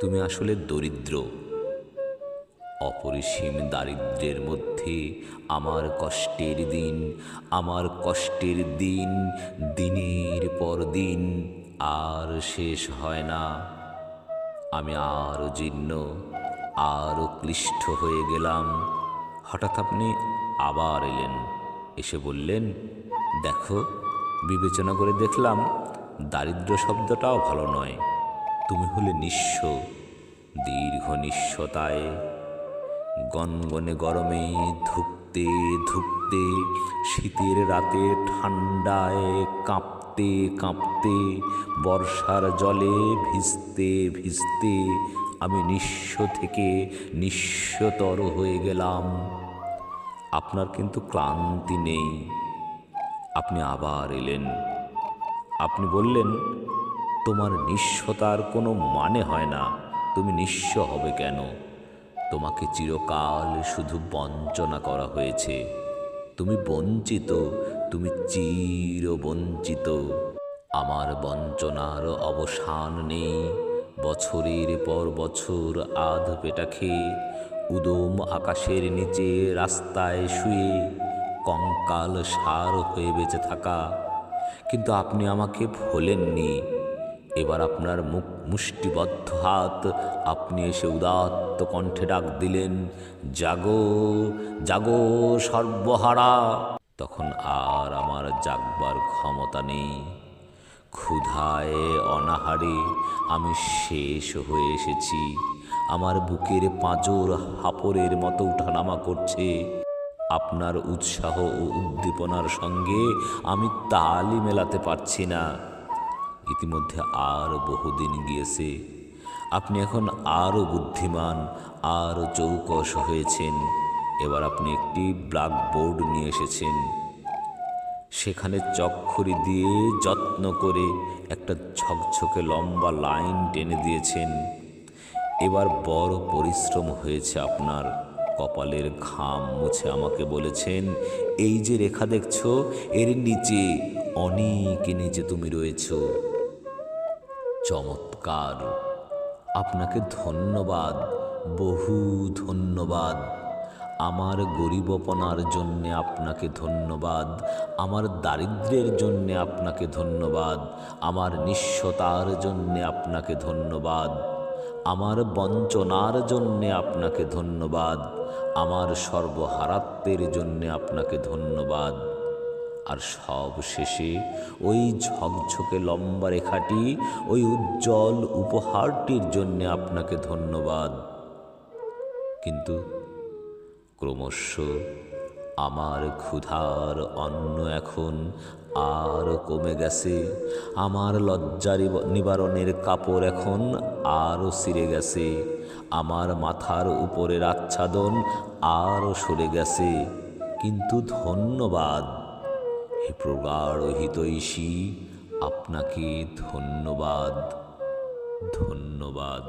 তুমি আসলে দরিদ্র। অপরিসীম দারিদ্র্যের মধ্যে আমার কষ্টের দিন, আমার কষ্টের দিন, দিনের পর দিন আর শেষ হয় না। আমি আরও জীর্ণ আরও ক্লিষ্ট হয়ে গেলাম। হঠাৎ আপনি আবার এলেন, এসে বললেন, দেখো, বিবেচনা করে দেখলাম, দারিদ্র শব্দটাও ভালো নয়। তুমি হলে নিঃস্ব, দীর্ঘ নিঃস্বতায়। গনগনে গরমে ধুকতে ধুকতে শীতের রাতে ঠান্ডায় কাঁপতে কাঁপতে, বর্ষার জলে ভিজতে ভিজতে, আমি নিঃস্ব থেকে নিঃস্বতর হয়ে গেলাম। আপনার কিন্তু ক্লান্তি নেই। আপনি আবার এলেন। আপনি বললেন তোমার নিঃস্বতার কোনো মানে হয় না। তুমি নিঃস্ব হবে কেন? তোমাকে চিরকাল শুধু বঞ্চনা করা হয়েছে। তুমি বঞ্চিত, তুমি চির বঞ্চিত আমার বঞ্চনার অবসান নেই। বছরের পর বছর আধ পেটা খেয়ে উদম আকাশের নিচে রাস্তায় শুয়ে কঙ্কাল সার হয়ে বেঁচে থাকা। কিন্তু আপনি আমাকে ভোলেননি। এবার আপনার মুখ মুষ্টিবদ্ধ হাত, আপনি এসে উদাত্ত কণ্ঠে ডাক দিলেন, জাগো জাগো সর্বহারা। তখন আর আমার জাগবার ক্ষমতা নেই। ক্ষুধায়, অনাহারে আমি শেষ হয়ে এসেছি। আমার বুকের পাঁজর হাপরের মতো উঠানামা করছে। আপনার উৎসাহ ও উদ্দীপনার সঙ্গে আমি তালি মেলাতে পারছি না। ইতিমধ্যে আর বহুদিন গিয়েছে। আপনি এখন আরও বুদ্ধিমান, আরও চৌকস হয়েছেন। এবার আপনি একটি ব্ল্যাকবোর্ড নিয়ে এসেছেন। সেখানে চক্ষরি দিয়ে যত্ন করে একটা ঝকঝকে লম্বা লাইন টেনে দিয়েছেন। এবার বড় পরিশ্রম হয়েছে আপনার। কপালের ঘাম মুছে আমাকে বলেছেন, এই যে রেখা দেখছ, এর নিচে অনেক নিচে তুমি রয়েছো। চমৎকার। আপনাকে ধন্যবাদ, বহু ধন্যবাদ। আমার গরিবপনার জন্যে আপনাকে ধন্যবাদ, আমার দারিদ্র্যের জন্যে আপনাকে ধন্যবাদ, আমার নিঃস্বতার জন্যে আপনাকে ধন্যবাদ, আমার বঞ্চনার জন্যে আপনাকে ধন্যবাদ, আমার সর্বহারাত্মের জন্যে আপনাকে ধন্যবাদ। আর সব শেষে ওই ঝকঝকে লম্বা রেখাটি, ওই উজ্জ্বল উপহারটির জন্যে আপনাকে ধন্যবাদ। কিন্তু ক্রমশ আমার ক্ষুধার অন্ন এখন আর কমে গেছে। আমার লজ্জা নিবারণের কাপড় এখন আরও সিরে গেছে। আমার মাথার উপরের আচ্ছাদন আরও সরে গেছে। কিন্তু ধন্যবাদ। প্রগাঢ় হিতৈষী আপনাকে ধন্যবাদ ধন্যবাদ।